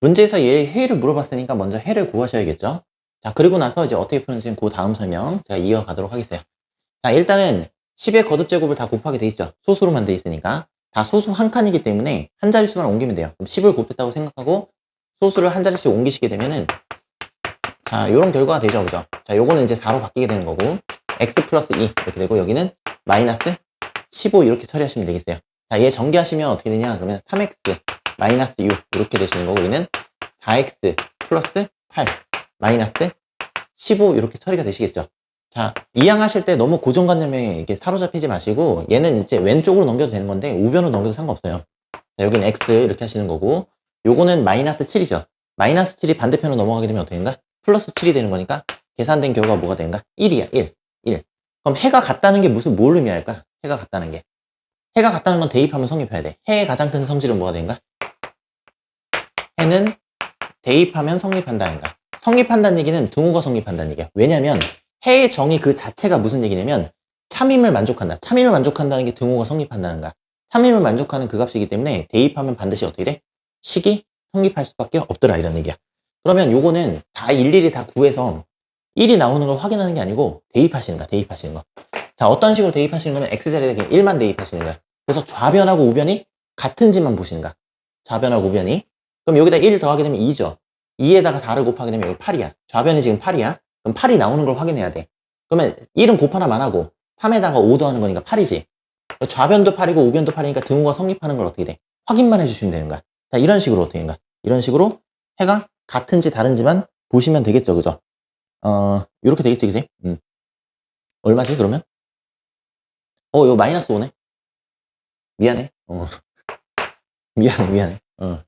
문제에서 얘 해를 물어봤으니까 먼저 해를 구하셔야겠죠. 자, 그리고 나서 이제 어떻게 푸는지 그 다음 설명 제가 이어가도록 하겠어요. 자, 일단은 10의 거듭 제곱을 다 곱하게 돼 있죠. 소수로만 돼 있으니까. 다 소수 한 칸이기 때문에 한 자릿수만 옮기면 돼요. 그럼 10을 곱했다고 생각하고 소수를 한 자릿씩 옮기시게 되면은 자, 요런 결과가 되죠. 그죠? 자, 요거는 이제 4로 바뀌게 되는 거고 x 플러스 2 이렇게 되고 여기는 마이너스 15 이렇게 처리하시면 되겠어요. 자, 얘 전개하시면 어떻게 되냐? 그러면 3x 마이너스 6 이렇게 되시는 거고 얘는 4x 플러스 8 마이너스 15 이렇게 처리가 되시겠죠. 자, 이항하실 때 너무 고정관념에 이게 사로잡히지 마시고 얘는 이제 왼쪽으로 넘겨도 되는 건데 우변으로 넘겨도 상관없어요. 자, 여기는 x 이렇게 하시는 거고 요거는 마이너스 7이죠. 마이너스 7이 반대편으로 넘어가게 되면 어떻게 되는가? 플러스 7이 되는 거니까 계산된 결과가 뭐가 되는가? 1이야, 1. 1. 그럼 해가 같다는 게 무슨 뭘 의미할까? 해가 같다는 게. 해가 같다는 건 대입하면 성립해야 돼. 해의 가장 큰 성질은 뭐가 되는가? 해는 대입하면 성립한다는가. 성립한다는 얘기는 등호가 성립한다는 얘기야. 왜냐면 해의 정의 그 자체가 무슨 얘기냐면 참임을 만족한다. 참임을 만족한다는 게 등호가 성립한다는 거야. 참임을 만족하는 그 값이기 때문에 대입하면 반드시 어떻게 돼? 식이 성립할 수밖에 없더라 이런 얘기야. 그러면 요거는 다 일일이 다 구해서 1이 나오는 걸 확인하는 게 아니고 대입하시는 거야. 대입하시는 거. 자, 어떤 식으로 대입하시는 거면 x자리에 그냥 1만 대입하시는 거야. 그래서 좌변하고 우변이 같은지만 보시는 거야. 좌변하고 우변이. 그럼 여기다 1 더하게 되면 2죠. 2에다가 4를 곱하게 되면 여기 8이야. 좌변이 지금 8이야. 그럼 8이 나오는 걸 확인해야 돼. 그러면 1은 곱하나만 하고 3에다가 5 더하는 거니까 8이지. 좌변도 8이고 우변도 8이니까 등호가 성립하는 걸 어떻게 돼? 확인만 해주시면 되는 거야. 자, 이런 식으로 어떻게 되는 거야? 이런 식으로 해가 같은지 다른지만 보시면 되겠죠. 그죠? 어, 이렇게 되겠지, 그지? 음. 얼마지, 그러면? 어, 이거 마이너스 5네? 미안해. 어. 미안해, 미안해. 어.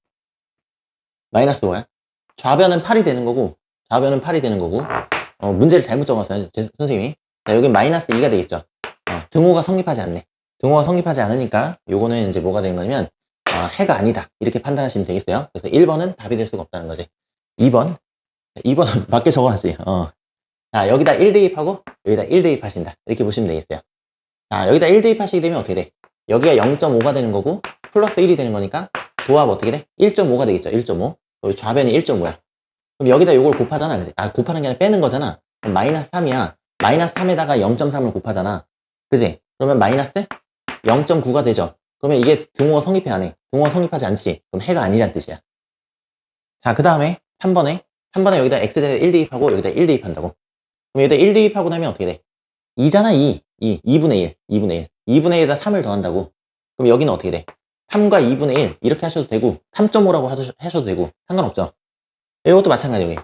마이너스 5야. 좌변은 8이 되는 거고, 좌변은 8이 되는 거고, 어, 문제를 잘못 적었어요, 제- 선생님이. 자, 여기 마이너스 2가 되겠죠. 어, 등호가 성립하지 않네. 등호가 성립하지 않으니까, 요거는 이제 뭐가 되는 거냐면, 아, 해가 아니다. 이렇게 판단하시면 되겠어요. 그래서 1번은 답이 될 수가 없다는 거지. 2번. 2번은 밖에 적어놨어요. 어. 자, 여기다 1 대입하고, 여기다 1 대입하신다. 이렇게 보시면 되겠어요. 자, 여기다 1 대입하시게 되면 어떻게 돼? 여기가 0.5가 되는 거고, 플러스 1이 되는 거니까, 도합 어떻게 돼? 1.5가 되겠죠. 1.5. 여기 좌변이 1.5야. 그럼 여기다 요걸 곱하잖아. 그지? 아, 곱하는 게 아니라 빼는 거잖아. 그럼 마이너스 3이야. 마이너스 3에다가 0.3을 곱하잖아. 그지? 그러면 마이너스 0.9가 되죠. 그러면 이게 등호가 성립해 안 해? 등호가 성립하지 않지? 그럼 해가 아니란 뜻이야. 자, 그 다음에 3번에 3번에 여기다 x자리에 1 대입하고 여기다 1 대입한다고. 그럼 여기다 1 대입하고 나면 어떻게 돼? 2잖아, 2. 2. 2분의 1. 2분의 1. 2분의 1에다 3을 더한다고. 그럼 여기는 어떻게 돼? 3과 2분의 1 이렇게 하셔도 되고 3.5라고 하셔도 되고 상관없죠. 이것도 마찬가지 여기.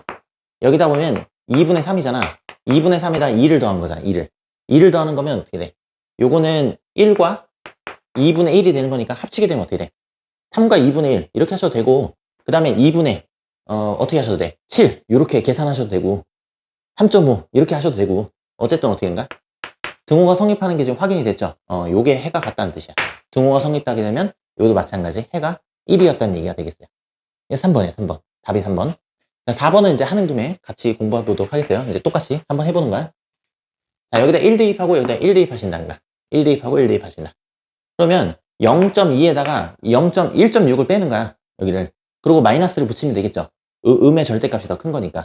여기다 보면 2분의 3이잖아. 2분의 3에다 2를 더한 거잖아. 2를. 2를 더하는 거면 어떻게 돼? 요거는 1과 2분의 1이 되는 거니까 합치게 되면 어떻게 돼? 3과 2분의 1 이렇게 하셔도 되고 그 다음에 2분의 어, 어떻게 하셔도 돼? 7 이렇게 계산하셔도 되고 3.5 이렇게 하셔도 되고 어쨌든 어떻게 된가? 등호가 성립하는 게 지금 확인이 됐죠? 어, 요게 해가 같다는 뜻이야. 등호가 성립하게 되면 요도 마찬가지 해가 1이었다는 얘기가 되겠어요. 이게 3번이에요, 3번. 답이 3번. 자, 4번은 이제 하는 김에 같이 공부해 보도록 하겠어요. 이제 똑같이 한번 해보는 거야. 자, 여기다 1 대입하고 여기다 1 대입하신다는 거야. 1 대입하고 1 대입하신다. 그러면 0.2에다가 0.1.6을 빼는 거야. 여기를. 그리고 마이너스를 붙이면 되겠죠. 음- 음의 절대값이 더 큰 거니까.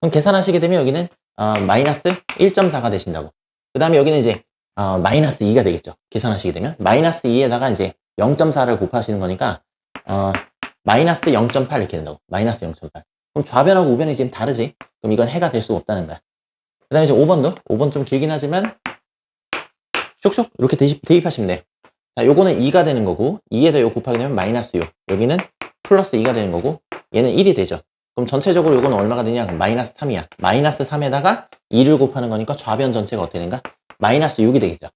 그럼 계산하시게 되면 여기는 어, 마이너스 1.4가 되신다고. 그 다음에 여기는 이제 어, 마이너스 2가 되겠죠. 계산하시게 되면 마이너스 2에다가 이제 0.4를 곱하시는 거니까 어, 마이너스 0.8 이렇게 된다고. 마이너스 0.8. 그럼 좌변하고 우변이 지금 다르지? 그럼 이건 해가 될 수가 없다는 거야. 그 다음에 이제 5번도 5번 좀 길긴 하지만 쇽쇽 이렇게 대입, 대입하시면 돼요. 자, 요거는 2가 되는 거고 2에다 요 곱하게 되면 마이너스 6. 여기는 플러스 2가 되는 거고 얘는 1이 되죠. 그럼 전체적으로 요거는 얼마가 되냐? 그럼 마이너스 3이야. 마이너스 3에다가 2를 곱하는 거니까 좌변 전체가 어떻게 되는가? 마이너스 6이 되겠죠.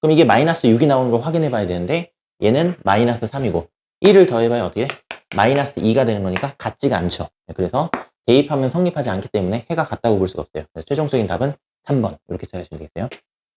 그럼 이게 마이너스 6이 나오는 걸 확인해 봐야 되는데 얘는 마이너스 3이고 1을 더해봐야 어떻게 돼? 마이너스 2가 되는 거니까 같지가 않죠. 그래서 대입하면 성립하지 않기 때문에 해가 같다고 볼 수가 없어요. 최종적인 답은 3번 이렇게 찾으시면 되겠어요.